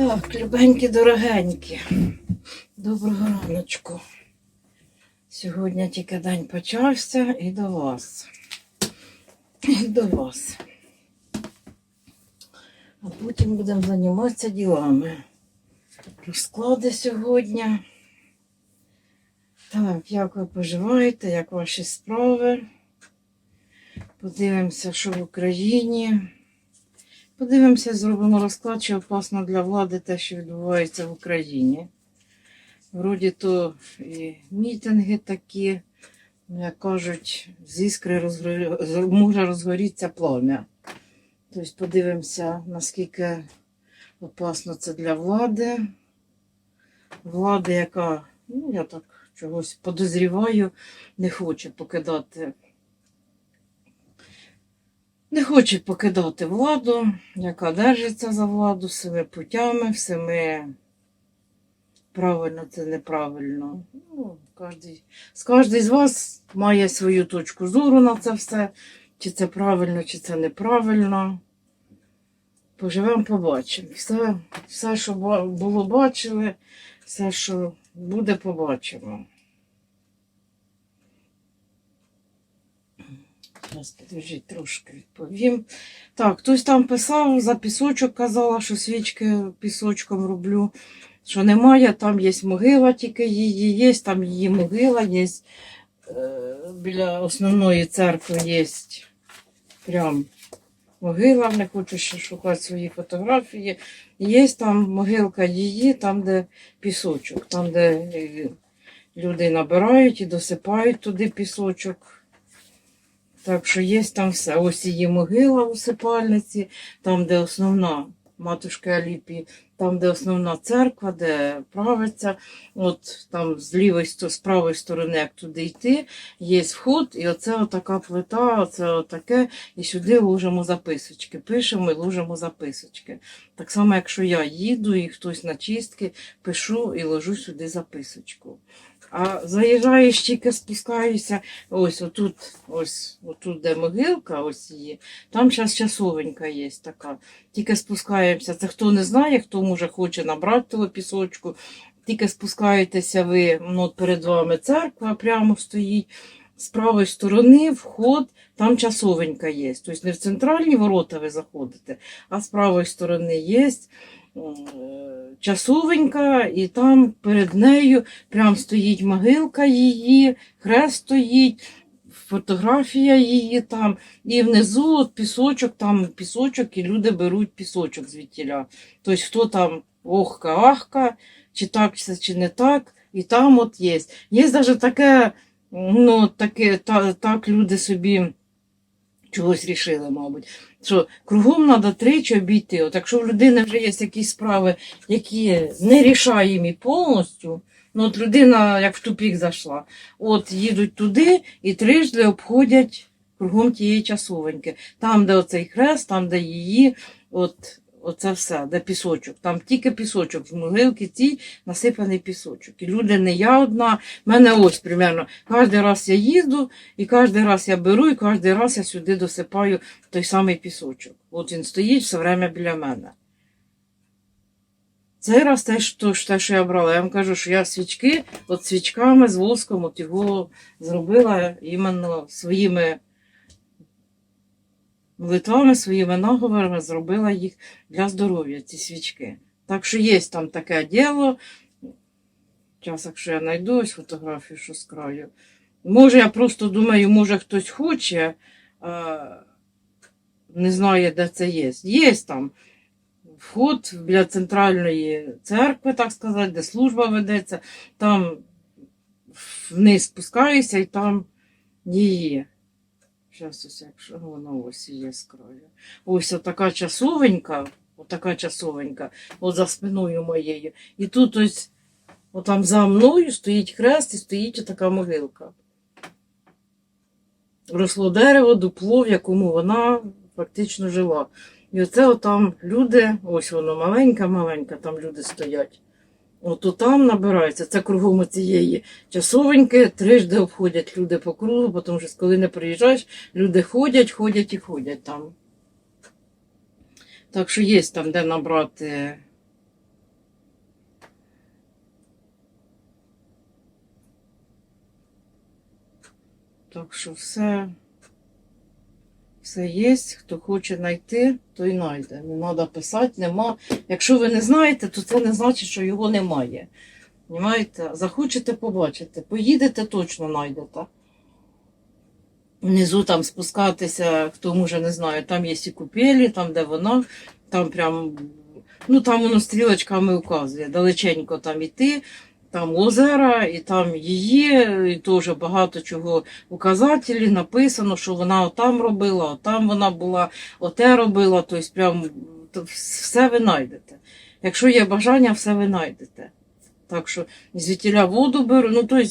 Так, любенькі, дорогенькі. Доброго раночку. Сьогодні тільки день почався і до вас. І до вас. А потім будемо займатися ділами. Розклади сьогодні. Так, як ви поживаєте, як ваші справи? Подивимося, що в Україні. Подивимося, зробимо розклад, чи опасно для влади те, що відбувається в Україні. Вроді то і мітинги такі, як кажуть, з іскри розгорі... може розгоріться плам'я. Тобто подивимося, наскільки опасно це для влади. Влади, яка, ну я так чогось подозріваю, не хоче покидати не хоче покидати владу, яка держиться за владу всіми путями, всіми правильно це неправильно. Ну, кожний, з кожний з вас має свою точку зору на це все, чи це правильно, чи це неправильно. Поживемо, побачимо. Все, все, що було бачили, все, що буде, побачимо. Зараз підожіть, трошки відповім. Так, хтось там писав, за пісочок казала, що свічки пісочком роблю. Що немає, там є могила, тільки її є, там її могила є. Е, біля основної церкви є прям могила, не хочу ще шукати свої фотографії. Є там могилка її, там, де пісочок, там, де е, люди набирають і досипають туди пісочок. Так що є там все. Ось її могила у сипальниці, там, де основна матушка Аліпі, там, де основна церква, де правиться. От там з лівої з правої сторони, як туди йти, є вход, і оце отака плита, оце отаке, і сюди ложимо записочки. Пишемо і ложимо записочки. Так само, якщо я їду і хтось на чистки, пишу і ложу сюди записочку. А заїжджаєш, тільки спускаюся, ось отут, ось отут, де могилка, ось її, там зараз часовенька є така. Тільки спускаємося. Це хто не знає, хто може хоче набрати того пісочку. Тільки спускаєтеся ви, ну, от перед вами церква прямо стоїть. З правої сторони вход, там часовенька є. Тобто не в центральні ворота ви заходите, а з правої сторони є часовенька, і там перед нею прям стоїть могилка її, хрест стоїть, фотографія її там, і внизу от пісочок, там пісочок, і люди беруть пісочок звідтіля. Тобто хто там охка-ахка, чи так чи не так, і там от є. Є навіть таке, ну, таке, та, так люди собі чогось рішили, мабуть. Що кругом треба тричі обійти. От якщо в людини вже є якісь справи, які не рішаємі повністю, ну от людина як в тупік зайшла, от їдуть туди і трижди обходять кругом тієї часовеньки. Там, де оцей хрест, там, де її, от, оце все, де пісочок. Там тільки пісочок, з могилки цій насипаний пісочок. І люди не я одна, в мене ось примерно. Кожен раз я їзду, і кожен раз я беру, і кожен раз я сюди досипаю той самий пісочок. От він стоїть все время біля мене. Цей раз те, що, те, що я брала, я вам кажу, що я свічки от свічками з воском от його зробила іменно своїми молитвами, своїми наговорами, зробила їх для здоров'я, ці свічки. Так що є там таке діло. Час, якщо я знайду ось фотографію, що з краю. Може, я просто думаю, може хтось хоче, а не знає, де це є. Є там вход біля центральної церкви, так сказати, де служба ведеться, там вниз спускаюся і там її. Зараз ось якщо ну, воно ось краю. Ось отака часовенька, отака часовенька, от за спиною моєю. І тут ось, отам за мною стоїть хрест і стоїть отака могилка. Росло дерево, дупло, в якому вона фактично жила. І оце отам люди, ось воно маленька-маленька, там люди стоять. Ото там набирається, це кругом цієї часовеньки, трижди обходять люди по кругу, тому що коли не приїжджаєш, люди ходять, ходять і ходять там. Так що є там, де набрати. Так що все все є. Хто хоче знайти, той знайде. Не треба писати, нема. Якщо ви не знаєте, то це не значить, що його немає. Понимаєте? Захочете побачити. Поїдете, точно знайдете. Внизу там спускатися, хто може не знаю, там є і купелі, там де вона, там прям, ну там воно стрілочками указує, далеченько там іти, там озера, і там її, і теж багато чого указателі, написано, що вона отам робила, отам вона була, оте робила, тобто прям все ви знайдете. Якщо є бажання, все ви знайдете. Так що звідтіля воду беру, ну тобто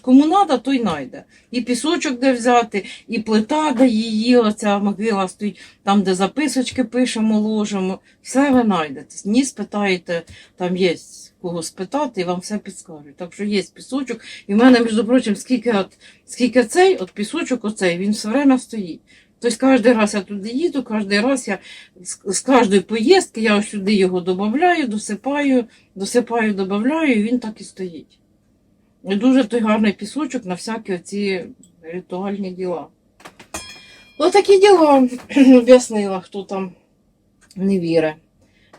кому треба, той знайде. І пісочок де взяти, і плита, де її, оця могила стоїть, там, де записочки пишемо, ложимо. Все ви знайдете. Ні, спитаєте, там є кого спитати, і вам все підскажуть. Так що є пісочок. І в мене, між прочим, скільки, от, скільки цей, от пісочок оцей, він все время стоїть. Тобто кожен раз я туди їду, кожен раз я з, з кожної поїздки я сюди його додаю, досипаю, досипаю, додаю, і він так і стоїть. І дуже той гарний пісочок на всякі оці ритуальні діла. Отакі діла об'яснила, хто там не вірить.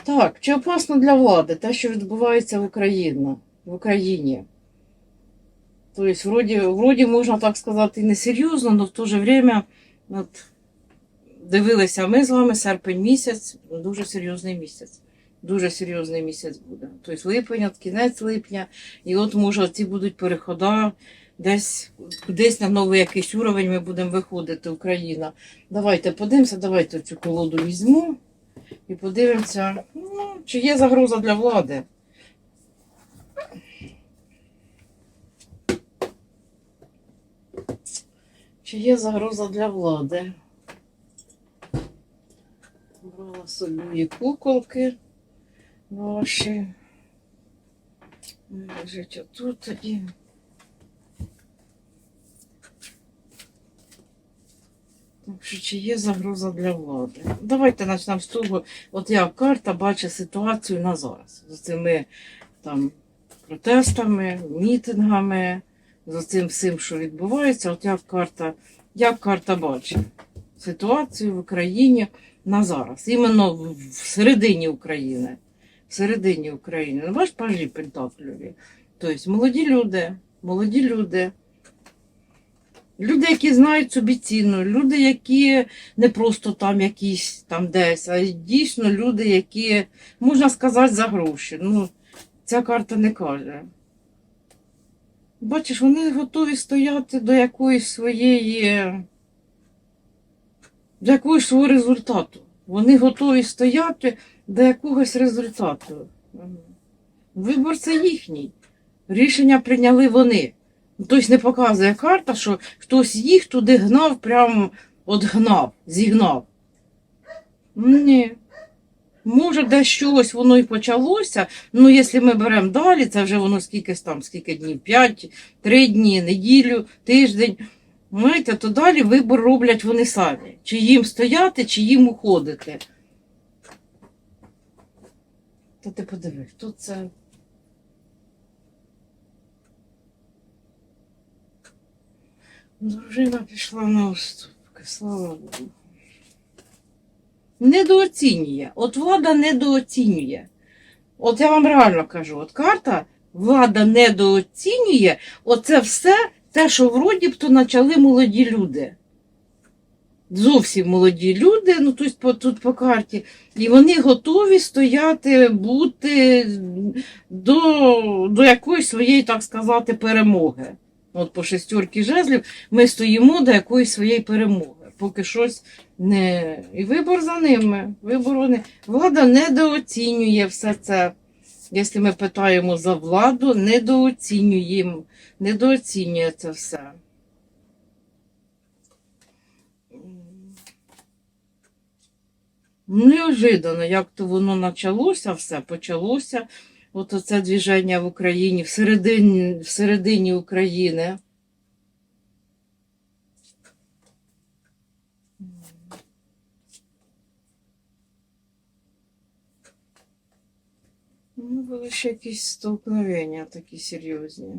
Так, чи опасно для влади те, що відбувається в Україні? В Україні? Тобто, вроді, вроді, можна так сказати, і несерйозно, але в то же время от, дивилися ми з вами серпень місяць, дуже серйозний місяць. Дуже серйозний місяць буде. Тобто липень, от кінець липня, і от може ці будуть переходи десь кудись на новий якийсь уровень ми будемо виходити, Україна. Давайте подивимося, давайте цю колоду візьму і подивимося, ну, чи є загроза для влади. Чи є загроза для влади? Брала собі куколки ваші. Лежить отут тоді. Так що чи є загроза для влади? Давайте почнемо з того, от як карта бачить ситуацію на зараз. З цими там протестами, мітингами, з цим всім, що відбувається, от як карта, як карта бачить ситуацію в Україні на зараз. Іменно в середині України. В середині України. Ну, бачиш, пажі пентаклюві. Тобто молоді люди, молоді люди. Люди, які знають собі ціну, люди, які не просто там якісь там десь, а дійсно люди, які, можна сказати, за гроші. Ну, ця карта не каже. Бачиш, вони готові стояти до якоїсь своєї, до якогось свого результату. Вони готові стояти до якогось результату. Вибор це їхній. Рішення прийняли вони. Ну, Тобто не показує карта, що хтось їх туди гнав, прямо от гнав, зігнав. Ні. Може, десь щось воно і почалося. Ну, якщо ми беремо далі, це вже воно скільки там, скільки днів, 5, 3 дні, неділю, тиждень. Знаєте, то далі вибор роблять вони самі. Чи їм стояти, чи їм уходити. Та ти подиви, хто це? Дружина пішла на уступки, слава Богу. Недооцінює. От влада недооцінює. От я вам реально кажу, от карта, влада недооцінює оце все те, що вроді б то почали молоді люди. Зовсім молоді люди, ну тут по, тут по карті, і вони готові стояти, бути до, до якоїсь своєї, так сказати, перемоги. От по шестерки жезлів ми стоїмо до якоїсь своєї перемоги. Поки щось не. І вибор за ними. Вибор вони. Влада недооцінює все це. Якщо ми питаємо за владу, недооцінюємо, недооцінює це все. Неожиданно, як то воно почалося, все почалося. От оце движення в Україні, всередині, всередині України. Ну, були ще якісь столкновення такі серйозні.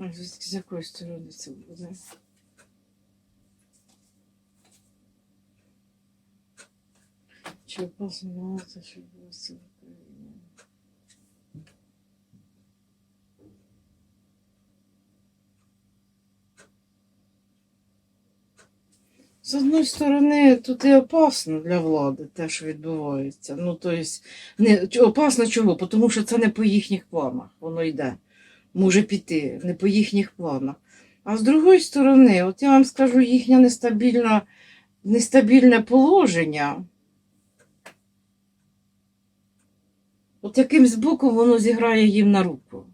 А з якої сторони це буде? Чи опасно що було це в Україні? З одної сторони, тут і опасно для влади те, що відбувається. Ну, тобто, не, опасно чого? Тому що це не по їхніх планах, воно йде. Може піти, не по їхніх планах. А з другої сторони, от я вам скажу, їхнє нестабільне, нестабільне положення. От якимсь боком воно зіграє їм на руку.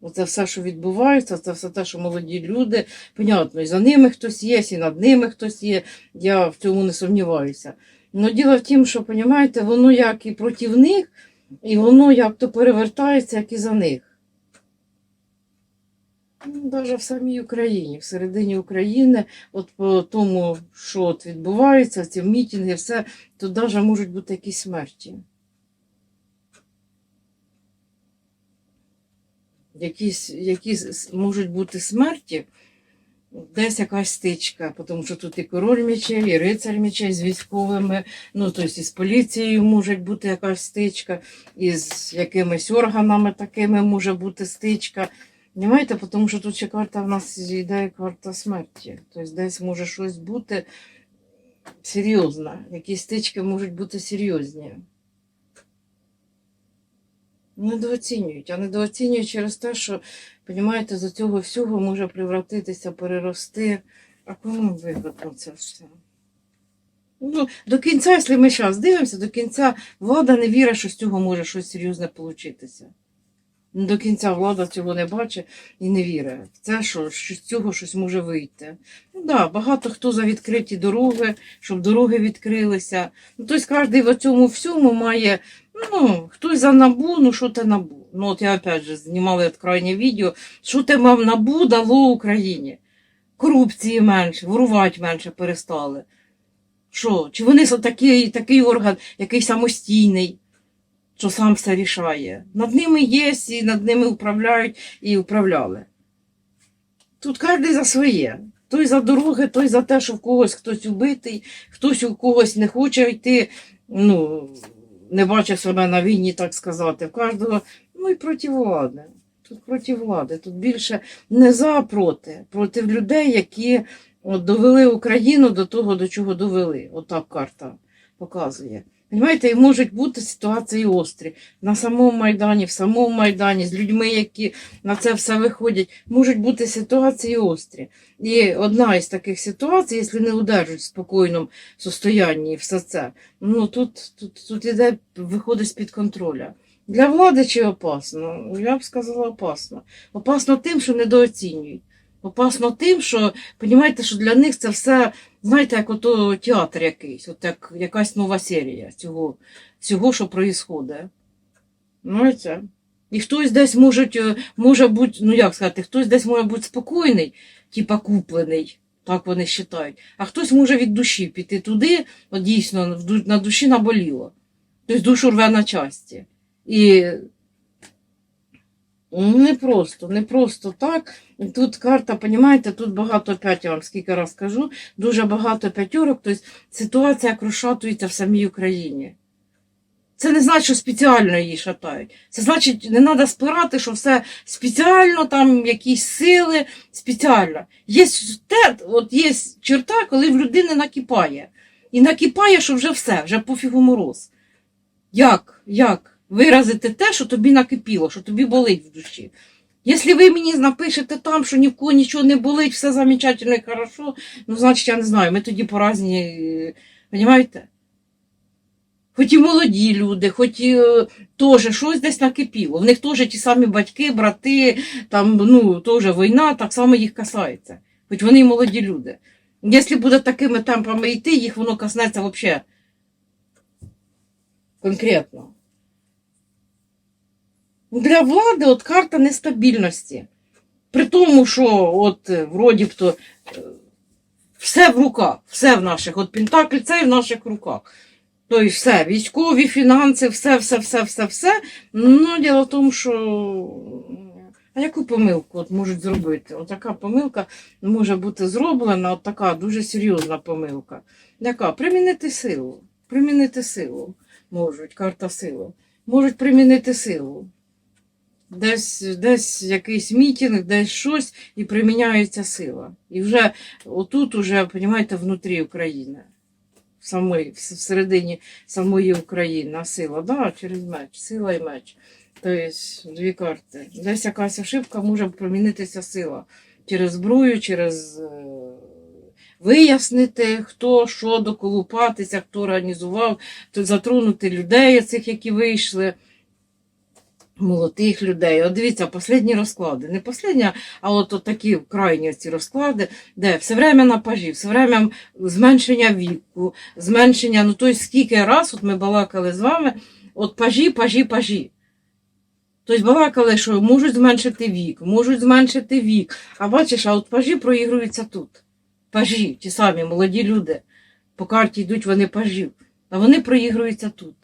Оце все, що відбувається, це все те, що молоді люди, понятно, і за ними хтось є, і над ними хтось є. Я в цьому не сумніваюся. Но діло в тім, що, розумієте, воно як і проти них, і воно як то перевертається, як і за них. Навіть в самій Україні, в середині України, от по тому, що от відбувається, ці мітинги, все, то навіть можуть бути якісь смерті. Якісь, якісь можуть бути смерті, десь якась стичка, тому що тут і король мечей, і рицар мечей з військовими, ну тобто і з поліцією може бути якась стичка, і з якимись органами такими може бути стичка. Понимаєте, тому що тут ще карта в нас йде карта смерті. Тобто десь може щось бути серйозне. Якісь стички можуть бути серйозні. Недооцінюють, а недооцінюють через те, що, розумієте, за цього всього може превратитися, перерости. А кому вигодно це все? Ну, до кінця, якщо ми зараз дивимося, до кінця влада не вірить, що з цього може щось серйозне получитися. До кінця влада цього не бачить і не вірить це, що, з цього щось може вийти. Ну да, багато хто за відкриті дороги, щоб дороги відкрилися. Ну, тобто кожен в цьому всьому має, ну, хтось за набу, ну що те набу. Ну, от я опять же знімала крайнє відео, що те мав набу дало Україні. Корупції менше, ворувати менше перестали. Що? Чи вони такий, такий орган, який самостійний, що сам все рішає? Над ними є, і над ними управляють і управляли. Тут кожен за своє. Той за дороги, той за те, що в когось хтось убитий, хтось у когось не хоче йти, ну, не бачить себе на війні, так сказати. В кожного, ну і проти влади. Тут проти влади. Тут більше не за, проти. Проти людей, які довели Україну до того, до чого довели. Отак карта показує. Понимаєте, і можуть бути ситуації острі на самому Майдані, в самому Майдані, з людьми, які на це все виходять, можуть бути ситуації острі. І одна із таких ситуацій, якщо не удержать в спокійному состоянні все це, ну тут, тут, тут іде, виходить з-під контроля. Для влади чи опасно? Я б сказала опасно. Опасно тим, що недооцінюють. Опасно тим, що, розумієте, що для них це все, знаєте, як ото театр якийсь, от як якась нова серія цього, цього що відбувається. Ну і. І хтось десь може, може бути, ну як сказати, хтось десь може бути спокійний, типа куплений, так вони вважають, а хтось може від душі піти туди, от дійсно на душі наболіло. Тобто душу рве на часті. І не просто, не просто так. Тут карта, розумієте, тут багато опять, я вам скільки раз кажу, дуже багато п'ятерок, тобто ситуація як розшатується в самій Україні. Це не значить, що спеціально її шатають. Це значить, не треба спирати, що все спеціально, там якісь сили, спеціально. Є те, от є черта, коли в людини накипає. І накипає, що вже все, вже пофігу мороз. Як? Як виразити те, що тобі накипіло, що тобі болить в душі? Якщо ви мені напишете там, що ні в кого нічого не болить, все замечательно і хорошо, ну, значить, я не знаю, ми тоді по разні, розумієте? Хоч і молоді люди, хоч і е, теж щось десь накипіло. В них теж ті самі батьки, брати, там, ну, теж війна, так само їх касається. Хоч вони і молоді люди. Якщо буде такими темпами йти, їх воно коснеться взагалі конкретно. Для влади от карта нестабільності. При тому, що от е, вроді б то е, все в руках, все в наших, от Пентакль це в наших руках. Тобто все, військові, фінанси, все, все, все, все, все. Ну, діло в тому, що А яку помилку от можуть зробити? От така помилка може бути зроблена, от така дуже серйозна помилка. Яка? Примінити силу. Примінити силу можуть, карта сили. Можуть примінити силу. Десь, десь якийсь мітінг, десь щось, і приміняється сила. І вже отут, уже, розумієте, внутрі України. В самої, всередині самої України сила, да, через меч, сила і меч. Тобто дві карти. Десь якась ошибка може примінитися сила через зброю, через е, вияснити, хто що доколупатися, хто організував, затронути людей, цих, які вийшли. Молодих людей. От дивіться, останні розклади. Не останні, а от, от такі крайні ці розклади, де все время на пажі, все время зменшення віку, зменшення, ну тобто скільки раз от ми балакали з вами, от пажі, пажі, пажі. Тобто балакали, що можуть зменшити вік, можуть зменшити вік. А бачиш, а от пажі проігруються тут. Пажі, ті самі молоді люди. По карті йдуть вони пажів, а вони проігруються тут.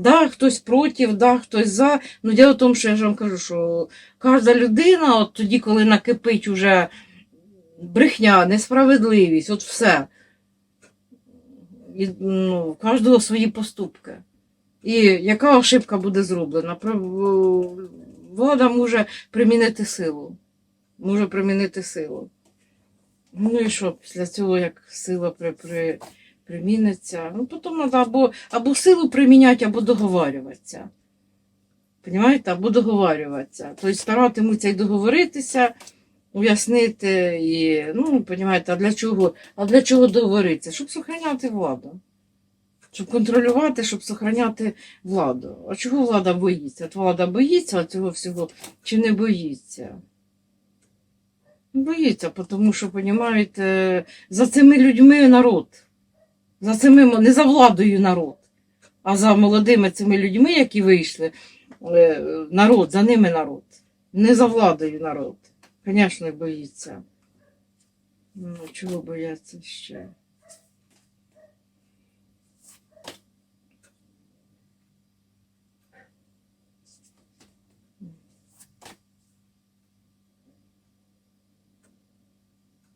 Да, хтось проти, да, хтось за. Ну, діло в тому, що я ж вам кажу, що кожна людина, от тоді, коли накипить уже брехня, несправедливість, от все. І, ну, кожного свої поступки. І яка ошибка буде зроблена? Влада може примінити силу. Може примінити силу. Ну і що, після цього, як сила при, при, приміниться, ну потім треба або, або силу приміняти, або договарюватися. Понімаєте? Або договарюватися. Тобто старатимуться і договоритися, уяснити, і, ну, понімаєте, а для чого, а для чого договоритися? Щоб зберігати владу. Щоб контролювати, щоб зберігати владу. А чого влада боїться? От влада боїться цього всього чи не боїться? Боїться, тому що, розумієте, за цими людьми народ. За цими, не за владою народ, а за молодими цими людьми, які вийшли, е, народ, за ними народ. Не за владою народ. Звісно, боїться. Ну, чого бояться ще?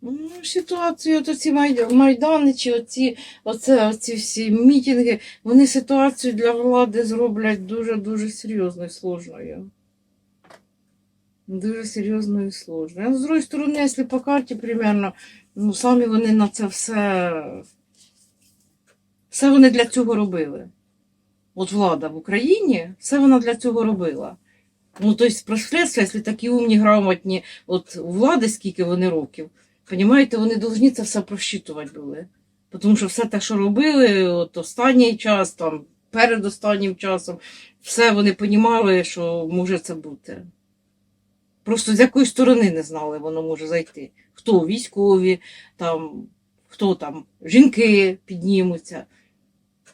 Ну, ситуацію, от оці майд- майдани, чи оці, оце, оці всі мітинги, вони ситуацію для влади зроблять дуже-дуже серйозною і сложною. Дуже серйозною і сложною. А з другої сторони, якщо по карті примерно, ну самі вони на це все. Все вони для цього робили. От влада в Україні, все вона для цього робила. Ну, тобто, прослідство, якщо такі умні, грамотні, от у влади скільки вони років, Понімаєте, вони повинні це все просчитувати були. Тому що все те, що робили, от останній час, там, перед останнім часом, все вони понімали, що може це бути. Просто з якої сторони не знали, воно може зайти. Хто військові, там, хто там, жінки піднімуться.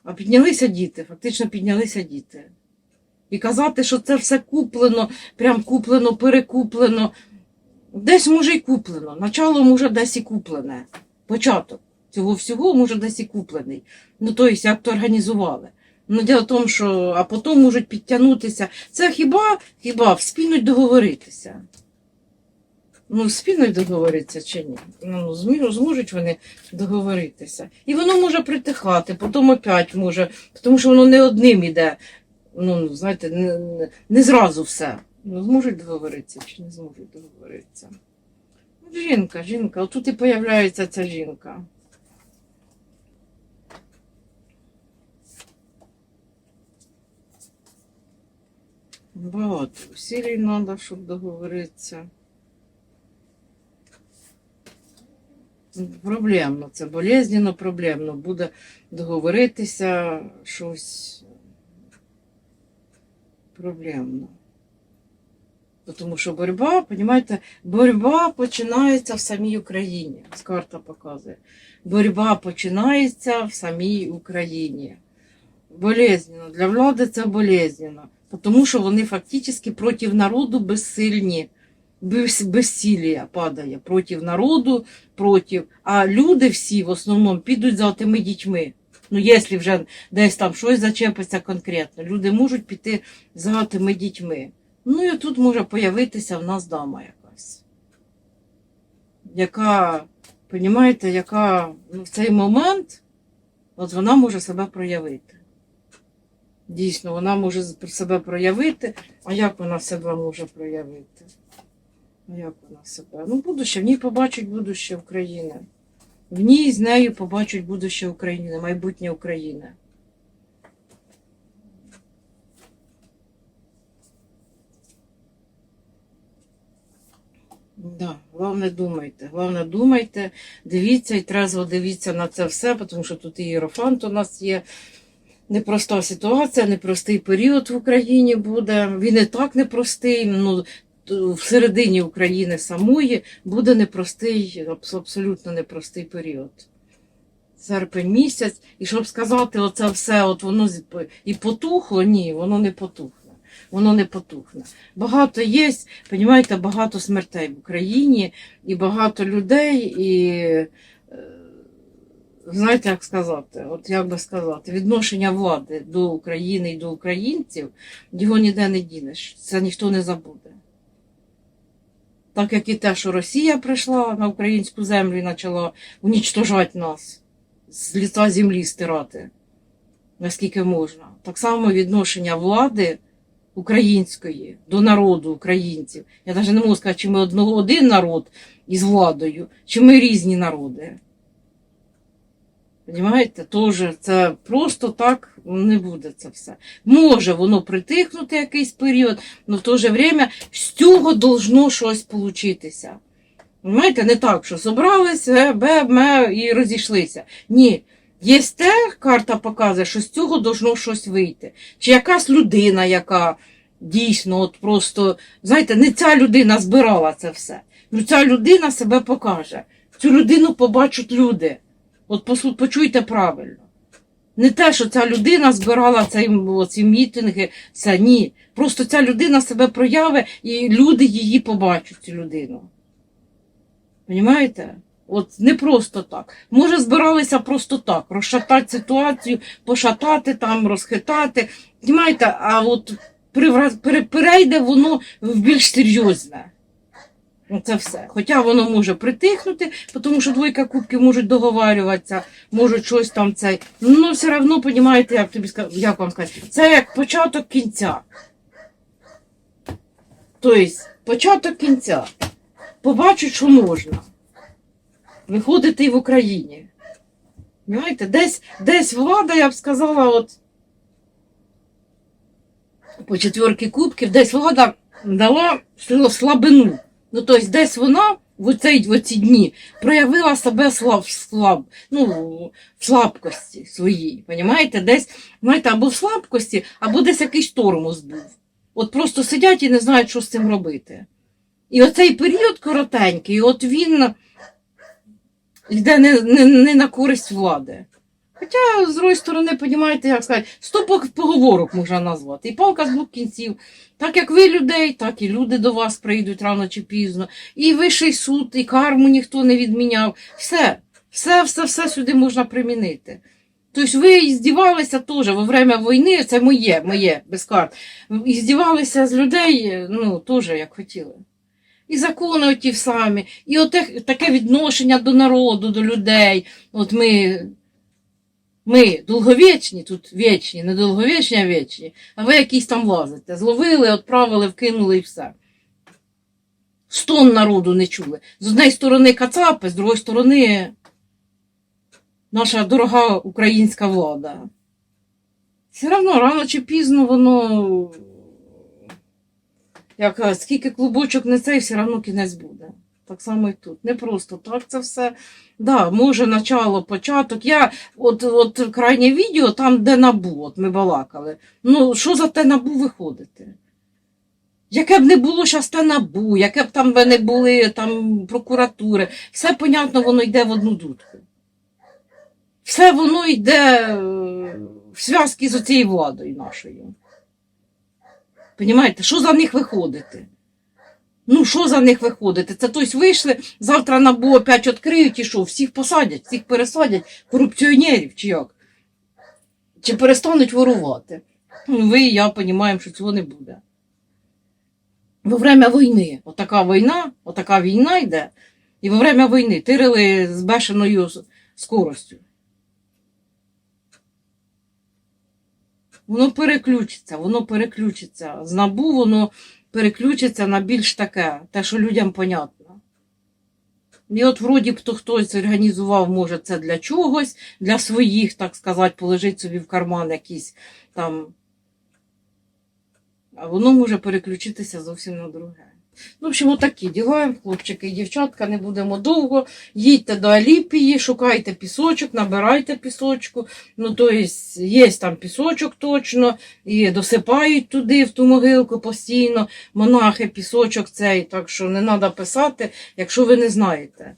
А піднялися діти, фактично піднялися діти. І казати, що це все куплено, прям куплено, перекуплено. Десь може і куплено. Начало може десь і куплене. Початок цього всього може десь і куплений. Ну, тобто, як то організували. Ну, діло в тому, що а потім можуть підтягнутися. Це хіба, хіба вспінуть договоритися? Ну, вспінуть договоритися чи ні? Ну, зможуть вони договоритися. І воно може притихати, потім опять може, тому що воно не одним іде. Ну, знаєте, не, не зразу все. Ну, зможуть договоритися чи не зможуть договоритися. Ну, Жінка, жінка, отут і появляється ця жінка. Багато усилий треба, щоб договоритися. Проблемно, це болезненно, проблемно. Буде договоритися щось проблемно. Тому що боротьба, розумієте, боротьба починається в самій Україні. Ось карта показує. Боротьба починається в самій Україні. Болезненно. Для влади це болезненно. Тому що вони фактично проти народу безсильні. Без, падає проти народу, проти. А люди всі в основному підуть за тими дітьми. Ну, якщо вже десь там щось зачепиться конкретно, люди можуть піти за тими дітьми. Ну і тут може появитися в нас дама якась, яка, понімаєте, яка ну, в цей момент от вона може себе проявити. Дійсно, вона може себе проявити. А як вона себе може проявити? А як вона себе? Ну, будуще, в ній побачить будуще України. В ній з нею побачать будуще України, майбутнє України. Да, головне думайте, головне думайте, дивіться і трезво дивіться на це все, тому що тут і Єрофант у нас є. Непроста ситуація, непростий період в Україні буде. Він і так непростий. Ну, т- в середині України самої буде непростий, абсолютно непростий період. Серпень місяць. І щоб сказати, оце все, от воно і потухло, ні, воно не потухне. Воно не потухне. Багато є, розумієте, багато смертей в Україні, і багато людей, і е, знаєте, як сказати, от як би сказати, відношення влади до України і до українців, його ніде не дінеш. Це ніхто не забуде. Так як і те, що Росія прийшла на українську землю і почала унічтожати нас, з літа землі стирати, наскільки можна. Так само відношення влади української до народу українців. Я навіть не можу сказати, чи ми один народ із владою, чи ми різні народи. Понімаєте? Тоже це просто так не буде це все. Може воно притихнути якийсь період, але в то же время з цього должно щось получитися. Понимаєте, не так, що зібрались, е, бе, ме і розійшлися. Ні. Є те, карта показує, що з цього должно щось вийти. Чи якась людина, яка дійсно, от просто, знаєте, не ця людина збирала це все. Ну ця людина себе покаже. Цю людину побачать люди. От почуйте правильно. Не те, що ця людина збирала цей, ці мітинги, це ні. Просто ця людина себе проявить і люди її побачать, цю людину. Понімаєте? От не просто так. Може, збиралися просто так, розшатати ситуацію, пошатати там, розхитати. Понімаєте, а от перейде воно в більш серйозне. Це все. Хоча воно може притихнути, тому що двойка кубків можуть договарюватися, можуть щось там цей. Ну, все одно, розумієте, як тобі ска- як вам сказати, це як початок кінця. Тобто, початок кінця. Побачить, що можна. Виходити в Україні. Понимаєте, десь, десь влада, я б сказала, от по четверки кубків, десь влада дала слабину. Ну, тобто, десь вона в, оцей, в оці дні проявила себе слаб, слаб, ну, в слабкості своїй. Понімаєте? Десь, знаєте, або в слабкості, або десь якийсь тормоз був. От просто сидять і не знають, що з цим робити. І оцей період коротенький, от він йде не, не, не на користь влади. Хоча, з другої сторони, розумієте, як сказати, стопок поговорок можна назвати. І палка з двох кінців. Так як ви людей, так і люди до вас прийдуть рано чи пізно. І вищий суд, і карму ніхто не відміняв. Все, все, все, все сюди можна примінити. Тобто ви здівалися теж во время війни, це моє, моє, без карт. Здівалися з людей, ну, теж як хотіли. І закони оті самі, і оте, таке відношення до народу, до людей. От ми, ми довговічні, тут вічні, не довговічні, а вічні, а ви якісь там лазите. Зловили, відправили, вкинули і все. Стон народу не чули. З однієї сторони кацапи, з другої сторони наша дорога українська влада. Все одно, рано чи пізно воно. Як е, скільки клубочок не цей, все одно кінець буде. Так само і тут. Не просто так це все. Да, може, начало, початок. Я от, от крайнє відео, там, де набу, от ми балакали. Ну, що за те набу виходити? Яке б не було зараз те набу, яке б там не були там прокуратури, все понятно, воно йде в одну дудку. Все воно йде е, в зв'язки з оцією владою нашою. Понімаєте, що за них виходити? Ну, що за них виходити? Це тобто вийшли, завтра набу опять відкриють і що, всіх посадять, всіх пересадять, корупціонерів чи як? Чи перестануть ворувати? Ви і я розуміємо, що цього не буде. во время війни. Отака війна, отака війна йде, і во время війни тирили з бешеною скоростю. Воно переключиться, воно переключиться. З набу воно переключиться на більш таке, те, що людям понятно. І от вроді б то хтось організував, може, це для чогось, для своїх, так сказати, полежить собі в карман якийсь там. А воно може переключитися зовсім на друге. Ну, в общем, отакі діла, хлопчики і дівчатка, не будемо довго. Їдьте до Аліпії, шукайте пісочок, набирайте пісочку. Ну, то есть, є там пісочок точно, і досипають туди, в ту могилку постійно. Монахи, пісочок цей, так що не треба писати, якщо ви не знаєте.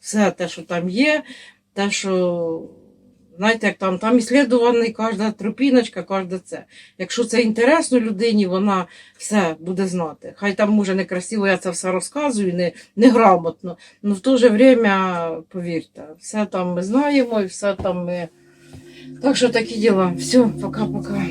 Все те, що там є, те, що. Знаєте, як там, там іслідуваний кожна тропіночка, кожне це. Якщо це інтересно людині, вона все буде знати. Хай там, може, некрасиво я це все розказую, не, неграмотно, але в то же время, повірте, все там ми знаємо і все там ми. Так що такі діла. Все, пока-пока.